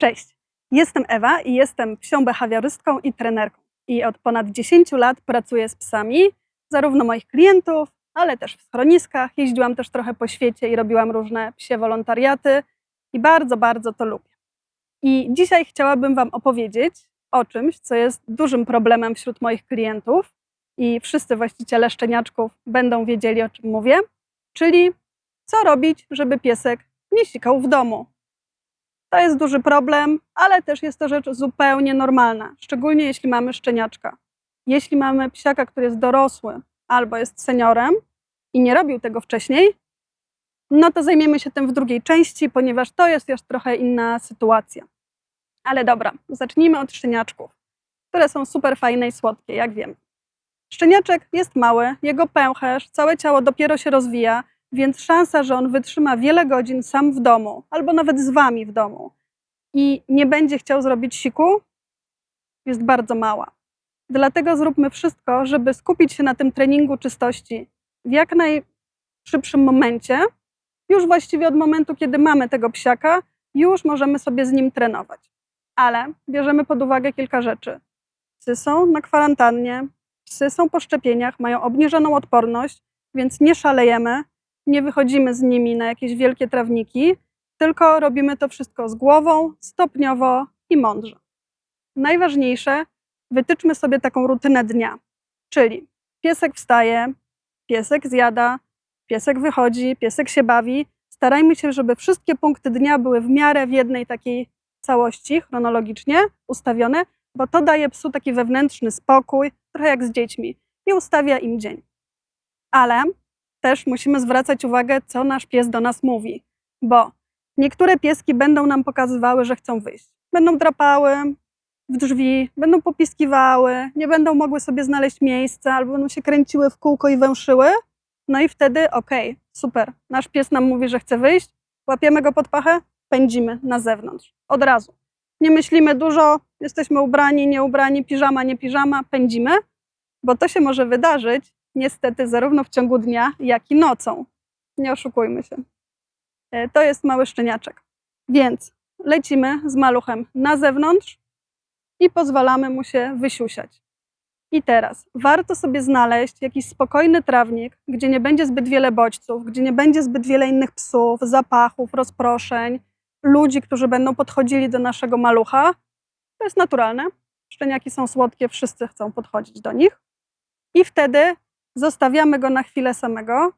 Cześć, jestem Ewa i jestem psią behawiorystką i trenerką. I od ponad 10 lat pracuję z psami, zarówno moich klientów, ale też w schroniskach. Jeździłam też trochę po świecie i robiłam różne psie wolontariaty i bardzo, bardzo to lubię. I dzisiaj chciałabym Wam opowiedzieć o czymś, co jest dużym problemem wśród moich klientów i wszyscy właściciele szczeniaczków będą wiedzieli, o czym mówię, czyli co robić, żeby piesek nie sikał w domu. To jest duży problem, ale też jest to rzecz zupełnie normalna, szczególnie jeśli mamy szczeniaczka. Jeśli mamy psiaka, który jest dorosły albo jest seniorem i nie robił tego wcześniej, no to zajmiemy się tym w drugiej części, ponieważ to jest już trochę inna sytuacja. Ale dobra, zacznijmy od szczeniaczków, które są super fajne i słodkie, jak wiem. Szczeniaczek jest mały, jego pęcherz, całe ciało dopiero się rozwija, więc szansa, że on wytrzyma wiele godzin sam w domu, albo nawet z wami w domu i nie będzie chciał zrobić siku, jest bardzo mała. Dlatego zróbmy wszystko, żeby skupić się na tym treningu czystości w jak najszybszym momencie. Już właściwie od momentu, kiedy mamy tego psiaka, już możemy sobie z nim trenować. Ale bierzemy pod uwagę kilka rzeczy. Psy są na kwarantannie, psy są po szczepieniach, mają obniżoną odporność, więc nie szalejemy, nie wychodzimy z nimi na jakieś wielkie trawniki, tylko robimy to wszystko z głową, stopniowo i mądrze. Najważniejsze, wytyczmy sobie taką rutynę dnia, czyli piesek wstaje, piesek zjada, piesek wychodzi, piesek się bawi. Starajmy się, żeby wszystkie punkty dnia były w miarę w jednej takiej całości, chronologicznie ustawione, bo to daje psu taki wewnętrzny spokój, trochę jak z dziećmi i ustawia im dzień. Ale też musimy zwracać uwagę, co nasz pies do nas mówi, bo niektóre pieski będą nam pokazywały, że chcą wyjść. Będą drapały w drzwi, będą popiskiwały, nie będą mogły sobie znaleźć miejsca, albo będą się kręciły w kółko i węszyły. No i wtedy, okej, okay, super, nasz pies nam mówi, że chce wyjść, łapiemy go pod pachę, pędzimy na zewnątrz. Od razu. Nie myślimy dużo, jesteśmy ubrani, nie ubrani, piżama, nie piżama, pędzimy, bo to się może wydarzyć, niestety zarówno w ciągu dnia, jak i nocą. Nie oszukujmy się. E, to jest mały szczeniaczek. Więc lecimy z maluchem na zewnątrz i pozwalamy mu się wysiusiać. I teraz warto sobie znaleźć jakiś spokojny trawnik, gdzie nie będzie zbyt wiele bodźców, gdzie nie będzie zbyt wiele innych psów, zapachów, rozproszeń, ludzi, którzy będą podchodzili do naszego malucha. To jest naturalne. Szczeniaki są słodkie, wszyscy chcą podchodzić do nich. I wtedy zostawiamy go na chwilę samego.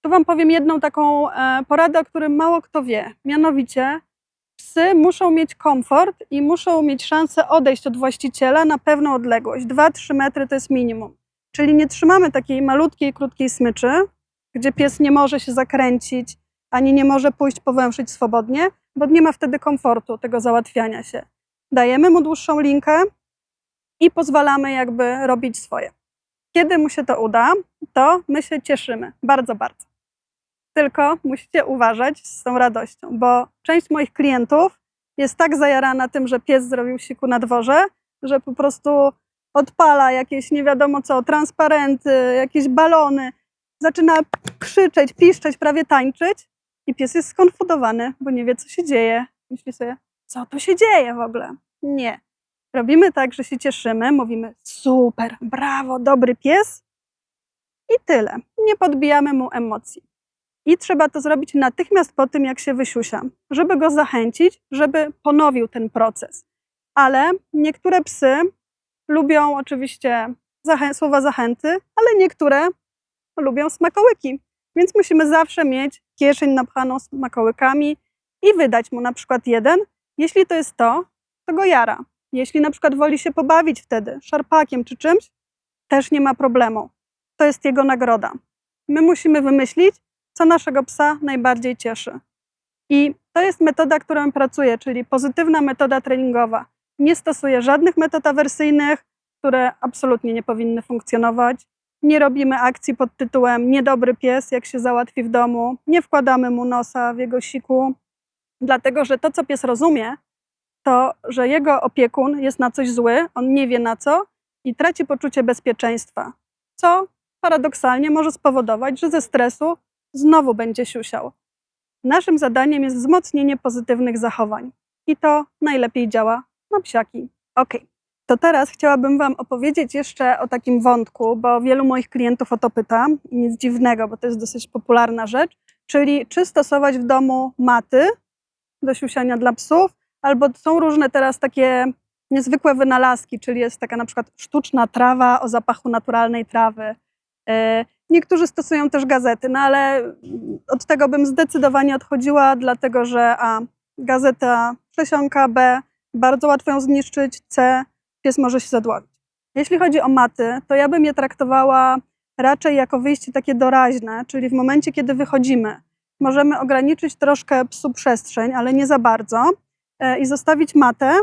Tu Wam powiem jedną taką e, poradę, o którym mało kto wie. Mianowicie, psy muszą mieć komfort i muszą mieć szansę odejść od właściciela na pewną odległość. 2-3 metry to jest minimum. Czyli nie trzymamy takiej malutkiej, krótkiej smyczy, gdzie pies nie może się zakręcić, ani nie może pójść powęszyć swobodnie, bo nie ma wtedy komfortu tego załatwiania się. Dajemy mu dłuższą linkę i pozwalamy jakby robić swoje. Kiedy mu się to uda, to my się cieszymy bardzo, bardzo. Tylko musicie uważać z tą radością, bo część moich klientów jest tak zajarana tym, że pies zrobił siku na dworze, że po prostu odpala jakieś nie wiadomo co, transparenty, jakieś balony, zaczyna krzyczeć, piszczeć, prawie tańczyć i pies jest skonfudowany, bo nie wie, co się dzieje. Myśli sobie, co tu się dzieje w ogóle? Nie. Robimy tak, że się cieszymy, mówimy super, brawo, dobry pies i tyle. Nie podbijamy mu emocji. I trzeba to zrobić natychmiast po tym, jak się wysiusia, żeby go zachęcić, żeby ponowił ten proces. Ale niektóre psy lubią oczywiście zachę słowa zachęty, ale niektóre lubią smakołyki. Więc musimy zawsze mieć kieszeń napchaną smakołykami i wydać mu na przykład jeden. Jeśli to jest to, to go jara. Jeśli na przykład woli się pobawić wtedy szarpakiem czy czymś, też nie ma problemu. To jest jego nagroda. My musimy wymyślić, co naszego psa najbardziej cieszy. I to jest metoda, którą pracuję, czyli pozytywna metoda treningowa. Nie stosuję żadnych metod awersyjnych, które absolutnie nie powinny funkcjonować. Nie robimy akcji pod tytułem niedobry pies, jak się załatwi w domu. Nie wkładamy mu nosa w jego siku, dlatego że to, co pies rozumie, to, że jego opiekun jest na coś zły, on nie wie na co i traci poczucie bezpieczeństwa, co paradoksalnie może spowodować, że ze stresu znowu będzie siusiał. Naszym zadaniem jest wzmocnienie pozytywnych zachowań. i to najlepiej działa na psiaki. Ok, to teraz chciałabym Wam opowiedzieć jeszcze o takim wątku, bo wielu moich klientów o to pyta i nic dziwnego, bo to jest dosyć popularna rzecz, czyli czy stosować w domu maty do siusiania dla psów, albo są różne teraz takie niezwykłe wynalazki, czyli jest taka na przykład sztuczna trawa o zapachu naturalnej trawy. E, Niektórzy stosują też gazety, no ale od tego bym zdecydowanie odchodziła, dlatego że a gazeta przesiąka, b bardzo łatwo ją zniszczyć, c pies może się zadławić. Jeśli chodzi o maty, to ja bym je traktowała raczej jako wyjście takie doraźne, czyli w momencie, kiedy wychodzimy, możemy ograniczyć troszkę psu przestrzeń, ale nie za bardzo i zostawić matę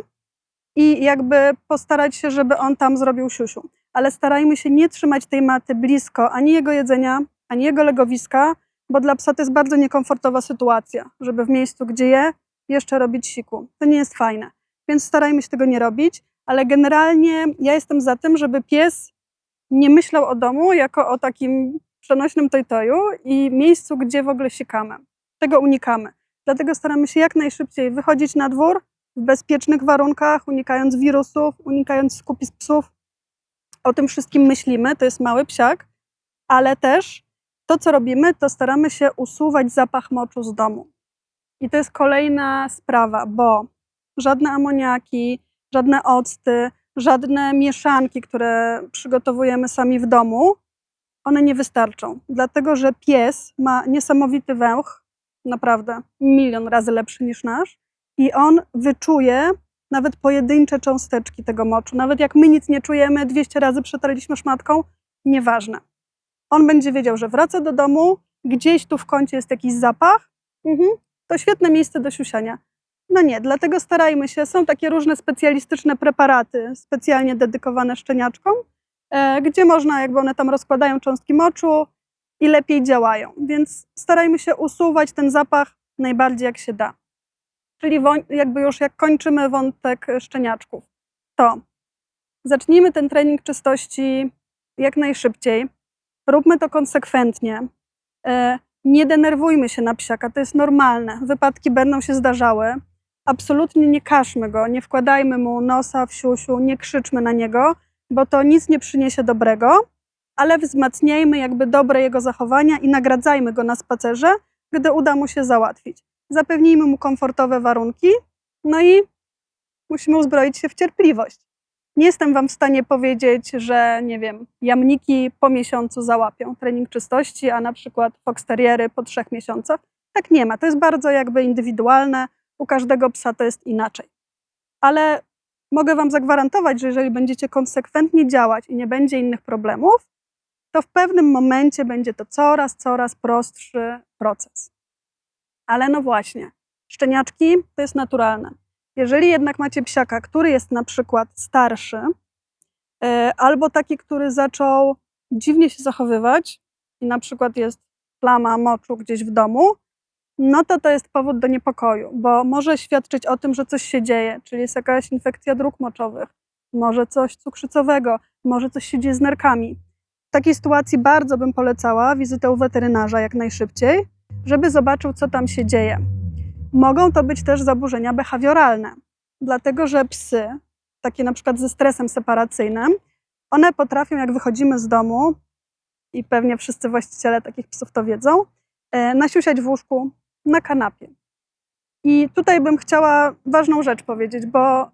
i jakby postarać się, żeby on tam zrobił siusiu. Ale starajmy się nie trzymać tej maty blisko ani jego jedzenia, ani jego legowiska, bo dla psa to jest bardzo niekomfortowa sytuacja, żeby w miejscu, gdzie je, jeszcze robić siku. To nie jest fajne. Więc starajmy się tego nie robić, ale generalnie ja jestem za tym, żeby pies nie myślał o domu jako o takim przenośnym tojtoju i miejscu, gdzie w ogóle sikamy. Tego unikamy. Dlatego staramy się jak najszybciej wychodzić na dwór w bezpiecznych warunkach, unikając wirusów, unikając skupisk psów. O tym wszystkim myślimy, to jest mały psiak, ale też to, co robimy, to staramy się usuwać zapach moczu z domu. I to jest kolejna sprawa, bo żadne amoniaki, żadne octy, żadne mieszanki, które przygotowujemy sami w domu, one nie wystarczą. Dlatego, że pies ma niesamowity węch, naprawdę milion razy lepszy niż nasz, i on wyczuje nawet pojedyncze cząsteczki tego moczu. Nawet jak my nic nie czujemy, 200 razy przetarliśmy szmatką, nieważne. On będzie wiedział, że wraca do domu, gdzieś tu w kącie jest jakiś zapach, mhm. to świetne miejsce do siusiania. No nie, dlatego starajmy się. Są takie różne specjalistyczne preparaty, specjalnie dedykowane szczeniaczkom, e, gdzie można, jakby one tam rozkładają cząstki moczu i lepiej działają. Więc starajmy się usuwać ten zapach najbardziej jak się da. Czyli jakby już jak kończymy wątek szczeniaczków, to zacznijmy ten trening czystości jak najszybciej. Róbmy to konsekwentnie. E, nie denerwujmy się na psiaka, to jest normalne. Wypadki będą się zdarzały. Absolutnie nie każmy go, nie wkładajmy mu nosa w siusiu, nie krzyczmy na niego, bo to nic nie przyniesie dobrego, ale wzmacniajmy jakby dobre jego zachowania i nagradzajmy go na spacerze, gdy uda mu się załatwić zapewnijmy mu komfortowe warunki, no i musimy uzbroić się w cierpliwość. Nie jestem Wam w stanie powiedzieć, że nie wiem, jamniki po miesiącu załapią trening czystości, a na przykład foxteriery po trzech miesiącach. Tak nie ma. To jest bardzo jakby indywidualne. U każdego psa to jest inaczej. Ale mogę Wam zagwarantować, że jeżeli będziecie konsekwentnie działać i nie będzie innych problemów, to w pewnym momencie będzie to coraz, coraz prostszy proces. Ale no właśnie, szczeniaczki to jest naturalne. Jeżeli jednak macie psiaka, który jest na przykład starszy, e, albo taki, który zaczął dziwnie się zachowywać i na przykład jest plama moczu gdzieś w domu, no to to jest powód do niepokoju, bo może świadczyć o tym, że coś się dzieje, czyli jest jakaś infekcja dróg moczowych, może coś cukrzycowego, może coś się dzieje z nerkami. W takiej sytuacji bardzo bym polecała wizytę u weterynarza jak najszybciej, żeby zobaczył, co tam się dzieje. Mogą to być też zaburzenia behawioralne, dlatego że psy, takie na przykład ze stresem separacyjnym, one potrafią, jak wychodzimy z domu, i pewnie wszyscy właściciele takich psów to wiedzą, e, nasiusiać w łóżku na kanapie. I tutaj bym chciała ważną rzecz powiedzieć, bo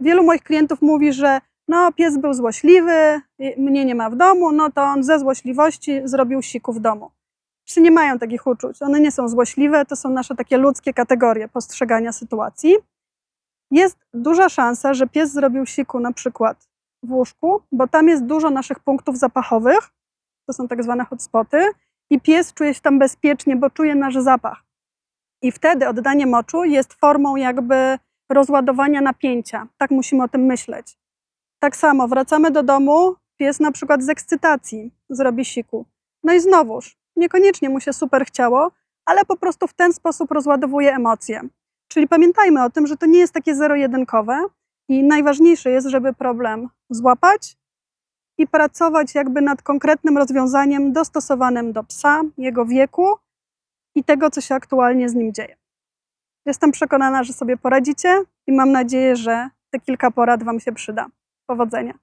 wielu moich klientów mówi, że no, pies był złośliwy, mnie nie ma w domu, no to on ze złośliwości zrobił siku w domu. Psy nie mają takich uczuć, one nie są złośliwe, to są nasze takie ludzkie kategorie postrzegania sytuacji. Jest duża szansa, że pies zrobił siku na przykład w łóżku, bo tam jest dużo naszych punktów zapachowych, to są tak zwane hotspoty, i pies czuje się tam bezpiecznie, bo czuje nasz zapach. I wtedy oddanie moczu jest formą jakby rozładowania napięcia. Tak musimy o tym myśleć. Tak samo wracamy do domu, pies na przykład z ekscytacji zrobi siku. No i znowuż, Niekoniecznie mu się super chciało, ale po prostu w ten sposób rozładowuje emocje. Czyli pamiętajmy o tym, że to nie jest takie zero-jedynkowe i najważniejsze jest, żeby problem złapać i pracować jakby nad konkretnym rozwiązaniem dostosowanym do psa, jego wieku i tego, co się aktualnie z nim dzieje. Jestem przekonana, że sobie poradzicie i mam nadzieję, że te kilka porad Wam się przyda. Powodzenia.